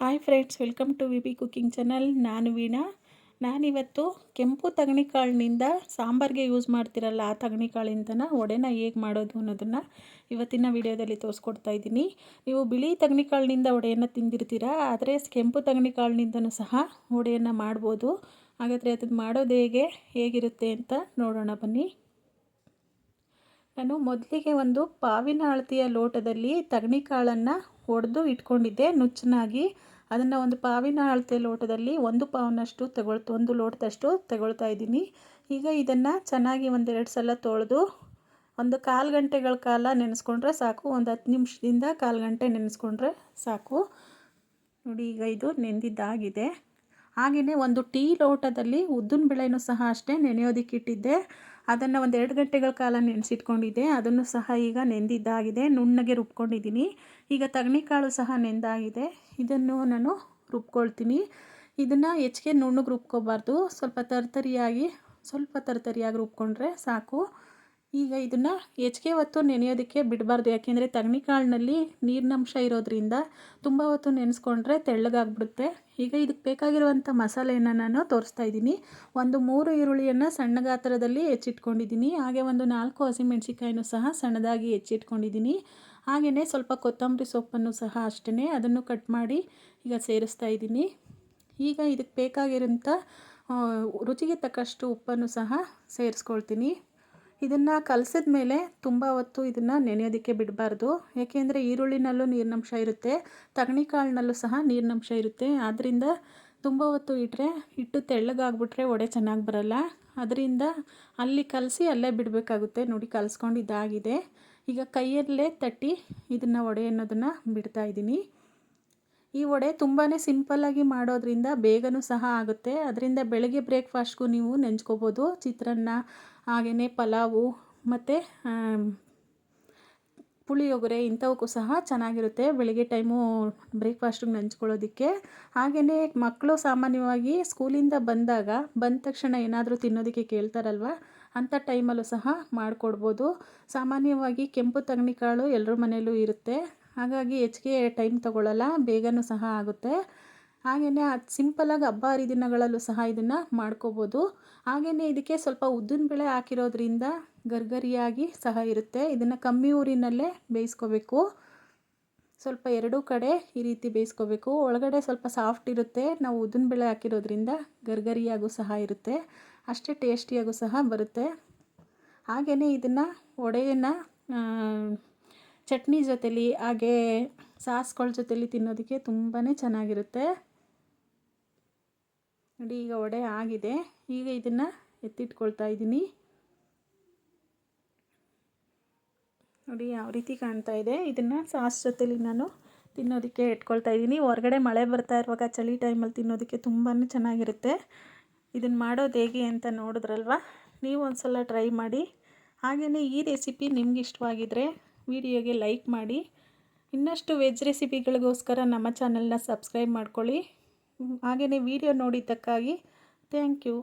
Hi friends welcome to V B cooking channel ನಾನು ವೀಣಾ. ನಾನಿವತ್ತು ಕೆಂಪು ತಗಣಿಕಾಳಿನಿಂದ ಸಾಂಬಾರಿಗೆ ಯೂಸ್ ಮಾಡ್ತಿರಲ್ಲ ಆ ತಗಣಿಕಾಳಿಂದನ ಒಡೆನ ಹೇಗೆ ಮಾಡೋದು ಅನ್ನೋದನ್ನು ಇವತ್ತಿನ ವಿಡಿಯೋದಲ್ಲಿ ತೋರಿಸ್ಕೊಡ್ತಾ ಇದ್ದೀನಿ. ನೀವು ಬಿಳಿ ತಗಣಿಕಾಳಿನಿಂದ ಒಡೆಯನ್ನು ತಿಂದಿರ್ತೀರಾ, ಆದರೆ ಕೆಂಪು ತಗಣಿಕಾಳಿನಿಂದನೂ ಸಹ ಒಡೆಯನ್ನು ಮಾಡ್ಬೋದು. ಹಾಗಾದರೆ ಅದನ್ನು ಮಾಡೋದು ಹೇಗೆ, ಹೇಗಿರುತ್ತೆ ಅಂತ ನೋಡೋಣ ಬನ್ನಿ. ನಾನು ಮೊದಲಿಗೆ ಒಂದು ಪಾವಿನ ಅಳತಿಯ ಲೋಟದಲ್ಲಿ ತಗಣಿ ಕಾಳನ್ನು ಒಡೆದು ಇಟ್ಕೊಂಡಿದ್ದೆ ನುಚ್ಚನಾಗಿ. ಅದನ್ನು ಒಂದು ಪಾವಿನ ಅಳತೆ ಲೋಟದಲ್ಲಿ ಒಂದು ಪಾವನಷ್ಟು ತಗೊಳ್ತು, ಒಂದು ಲೋಟದಷ್ಟು ತಗೊಳ್ತಾ ಇದ್ದೀನಿ. ಈಗ ಇದನ್ನು ಚೆನ್ನಾಗಿ ಒಂದೆರಡು ಸಲ ತೊಳೆದು ಒಂದು ಕಾಲು ಗಂಟೆಗಳ ಕಾಲ ನೆನೆಸ್ಕೊಂಡ್ರೆ ಸಾಕು, ಒಂದು ಹತ್ತು ನಿಮಿಷದಿಂದ ಕಾಲು ಗಂಟೆ ನೆನೆಸ್ಕೊಂಡ್ರೆ ಸಾಕು. ನೋಡಿ ಈಗ ಇದು ನೆಂದಿದ್ದಾಗಿದೆ. ಹಾಗೆಯೇ ಒಂದು ಟೀ ಲೋಟದಲ್ಲಿ ಉದ್ದಿನ ಬೇಳೆನೂ ಸಹ ಅಷ್ಟೇ ನೆನೆಯೋದಕ್ಕಿಟ್ಟಿದ್ದೆ ಅದನ್ನು ಒಂದು ಎರಡು ಗಂಟೆಗಳ ಕಾಲ ನೆನೆಸಿಟ್ಕೊಂಡಿದ್ದೆ. ಅದನ್ನು ಸಹ ಈಗ ನೆಂದಿದ್ದಾಗಿದೆ. ನುಣ್ಣಗೆ ರುಬ್ಕೊಂಡಿದ್ದೀನಿ. ಈಗ ತಗಣಿಕಾಳು ಸಹ ನೆಂದಾಗಿದೆ. ಇದನ್ನು ನಾನು ರುಬ್ಕೊಳ್ತೀನಿ. ಇದನ್ನು ಹೆಚ್ಚಿಗೆ ನುಣ್ಣಗೆ ರುಬ್ಕೋಬಾರ್ದು. ಸ್ವಲ್ಪ ತರ್ತರಿಯಾಗಿ ಸ್ವಲ್ಪ ತರ್ತರಿಯಾಗಿ ರುಬ್ಕೊಂಡ್ರೆ ಸಾಕು. ಈಗ ಇದನ್ನು ಹೆಚ್ಚಿಗೆ ಹೊತ್ತು ನೆನೆಯೋದಕ್ಕೆ ಬಿಡಬಾರ್ದು. ಯಾಕೆಂದರೆ ತಗಣಿಕಾಳಿನಲ್ಲಿ ನೀರಿನಂಶ ಇರೋದ್ರಿಂದ ತುಂಬ ಹೊತ್ತು ನೆನೆಸ್ಕೊಂಡ್ರೆ ತೆಳ್ಳಗಾಗ್ಬಿಡುತ್ತೆ. ಈಗ ಇದಕ್ಕೆ ಬೇಕಾಗಿರುವಂಥ ಮಸಾಲೆಯನ್ನು ನಾನು ತೋರಿಸ್ತಾ ಇದ್ದೀನಿ. ಒಂದು ಮೂರು ಈರುಳ್ಳಿಯನ್ನು ಸಣ್ಣ ಗಾತ್ರದಲ್ಲಿ ಹೆಚ್ಚಿಟ್ಕೊಂಡಿದ್ದೀನಿ. ಹಾಗೆ ಒಂದು ನಾಲ್ಕು ಹಸಿಮೆಣಸಿಕಾಯಿನೂ ಸಹ ಸಣ್ಣದಾಗಿ ಹೆಚ್ಚಿಟ್ಕೊಂಡಿದ್ದೀನಿ. ಹಾಗೆಯೇ ಸ್ವಲ್ಪ ಕೊತ್ತಂಬರಿ ಸೊಪ್ಪನ್ನು ಸಹ ಅಷ್ಟೇ ಅದನ್ನು ಕಟ್ ಮಾಡಿ ಈಗ ಸೇರಿಸ್ತಾ ಇದ್ದೀನಿ. ಈಗ ಇದಕ್ಕೆ ಬೇಕಾಗಿರೋಂಥ ರುಚಿಗೆ ತಕ್ಕಷ್ಟು ಉಪ್ಪನ್ನು ಸಹ ಸೇರಿಸ್ಕೊಳ್ತೀನಿ. ಇದನ್ನು ಕಲಸಿದ ಮೇಲೆ ತುಂಬ ಹೊತ್ತು ಇದನ್ನು ನೆನೆಯೋದಕ್ಕೆ ಬಿಡಬಾರ್ದು. ಏಕೆಂದರೆ ಈರುಳ್ಳಿನಲ್ಲೂ ನೀರಿನಂಶ ಇರುತ್ತೆ, ತಗಣಿ ಕಾಳಿನಲ್ಲೂ ಸಹ ನೀರಿನಂಶ ಇರುತ್ತೆ. ಆದ್ದರಿಂದ ತುಂಬ ಹೊತ್ತು ಇಟ್ಟರೆ ಹಿಟ್ಟು ತೆಳ್ಳಗಾಗ್ಬಿಟ್ರೆ ಒಡೆ ಚೆನ್ನಾಗಿ ಬರಲ್ಲ. ಅದರಿಂದ ಅಲ್ಲಿ ಕಲಸಿ ಅಲ್ಲೇ ಬಿಡಬೇಕಾಗುತ್ತೆ. ನೋಡಿ, ಕಲಿಸ್ಕೊಂಡಿದ್ದಾಗಿದೆ. ಈಗ ಕೈಯಲ್ಲೇ ತಟ್ಟಿ ಇದನ್ನು ವಡೆ ಅನ್ನೋದನ್ನು ಬಿಡ್ತಾ ಇದ್ದೀನಿ. ಈ ವಡೆ ತುಂಬಾ ಸಿಂಪಲ್ಲಾಗಿ ಮಾಡೋದ್ರಿಂದ ಬೇಗನೂ ಸಹ ಆಗುತ್ತೆ. ಅದರಿಂದ ಬೆಳಗ್ಗೆ ಬ್ರೇಕ್ಫಾಸ್ಟ್ಗೂ ನೀವು ನೆಂಚ್ಕೋಬೋದು. ಚಿತ್ರಾನ್ನ ಹಾಗೆಯೇ ಪಲಾವು ಮತ್ತು ಪುಳಿಯೋಗರೆ ಇಂಥವಕ್ಕೂ ಸಹ ಚೆನ್ನಾಗಿರುತ್ತೆ. ಬೆಳಗ್ಗೆ ಟೈಮು ಬ್ರೇಕ್ಫಾಸ್ಟಿಗೆ ನೆಂಚ್ಕೊಳ್ಳೋದಕ್ಕೆ. ಹಾಗೆಯೇ ಮಕ್ಕಳು ಸಾಮಾನ್ಯವಾಗಿ ಸ್ಕೂಲಿಂದ ಬಂದಾಗ, ಬಂದ ತಕ್ಷಣ ಏನಾದರೂ ತಿನ್ನೋದಕ್ಕೆ ಕೇಳ್ತಾರಲ್ವ, ಅಂಥ ಟೈಮಲ್ಲೂ ಸಹ ಮಾಡಿಕೊಡ್ಬೋದು. ಸಾಮಾನ್ಯವಾಗಿ ಕೆಂಪು ತಗಣಿಕಾಳು ಎಲ್ಲರ ಮನೆಯಲ್ಲೂ ಇರುತ್ತೆ. ಹಾಗಾಗಿ ಹೆಚ್ಚಿಗೆ ಟೈಮ್ ತಗೊಳ್ಳಲ್ಲ, ಬೇಗನೂ ಸಹ ಆಗುತ್ತೆ. ಹಾಗೆಯೇ ಅದು ಸಿಂಪಲಾಗಿ ಹಬ್ಬ ಹರಿದಿನಗಳಲ್ಲೂ ಸಹ ಇದನ್ನು ಮಾಡ್ಕೋಬೋದು. ಹಾಗೆಯೇ ಇದಕ್ಕೆ ಸ್ವಲ್ಪ ಉದ್ದಿನ ಬೆಳೆ ಹಾಕಿರೋದ್ರಿಂದ ಗರ್ಗರಿಯಾಗಿ ಸಹ ಇರುತ್ತೆ. ಇದನ್ನು ಕಮ್ಮಿ ಊರಿನಲ್ಲೇ ಬೇಯಿಸ್ಕೋಬೇಕು. ಸ್ವಲ್ಪ ಎರಡೂ ಕಡೆ ಈ ರೀತಿ ಬೇಯಿಸ್ಕೋಬೇಕು. ಒಳಗಡೆ ಸ್ವಲ್ಪ ಸಾಫ್ಟ್ ಇರುತ್ತೆ. ನಾವು ಉದ್ದಿನ ಬೆಳೆ ಹಾಕಿರೋದ್ರಿಂದ ಗರ್ಗರಿಯಾಗೂ ಸಹ ಇರುತ್ತೆ. ಅಷ್ಟೇ ಟೇಸ್ಟಿಯಾಗೂ ಸಹ ಬರುತ್ತೆ. ಹಾಗೆಯೇ ಇದನ್ನು ವಡೆಯನ್ನು ಚಟ್ನಿ ಜೊತೇಲಿ, ಹಾಗೆ ಸಾಸ್ಗಳ ಜೊತೇಲಿ ತಿನ್ನೋದಕ್ಕೆ ತುಂಬಾ ಚೆನ್ನಾಗಿರುತ್ತೆ. ನೋಡಿ, ಈಗ ವಡೆ ಆಗಿದೆ. ಈಗ ಇದನ್ನು ಎತ್ತಿಟ್ಕೊಳ್ತಾ ಇದ್ದೀನಿ. ನೋಡಿ, ಯಾವ ರೀತಿ ಕಾಣ್ತಾ ಇದೆ. ಇದನ್ನು ಸಾಸ್ ಜೊತೇಲಿ ನಾನು ತಿನ್ನೋದಕ್ಕೆ ಇಟ್ಕೊಳ್ತಾ ಇದ್ದೀನಿ. ಹೊರಗಡೆ ಮಳೆ ಬರ್ತಾ ಇರುವಾಗ ಚಳಿ ಟೈಮಲ್ಲಿ ತಿನ್ನೋದಕ್ಕೆ ತುಂಬಾ ಚೆನ್ನಾಗಿರುತ್ತೆ. ಇದನ್ನು ಮಾಡೋದು ಹೇಗೆ ಅಂತ ನೋಡಿದ್ರಲ್ವ? ನೀವು ಒಂದು ಸಲ ಟ್ರೈ ಮಾಡಿ. ಹಾಗೆಯೇ ಈ ರೆಸಿಪಿ ನಿಮ್ಗೆ ಇಷ್ಟವಾಗಿದ್ದರೆ ವಿಡಿಯೋಗೆ ಲೈಕ್ ಮಾಡಿ. ಇನ್ನಷ್ಟು ವೆಜ್ ರೆಸಿಪಿಗಳಿಗೋಸ್ಕರ ನಮ್ಮ ಚಾನಲ್ನ ಸಬ್ಸ್ಕ್ರೈಬ್ ಮಾಡ್ಕೊಳ್ಳಿ. ಹಾಗೆಯೇ ವಿಡಿಯೋ ನೋಡಿದ್ದಕ್ಕಾಗಿ ಥ್ಯಾಂಕ್ ಯು.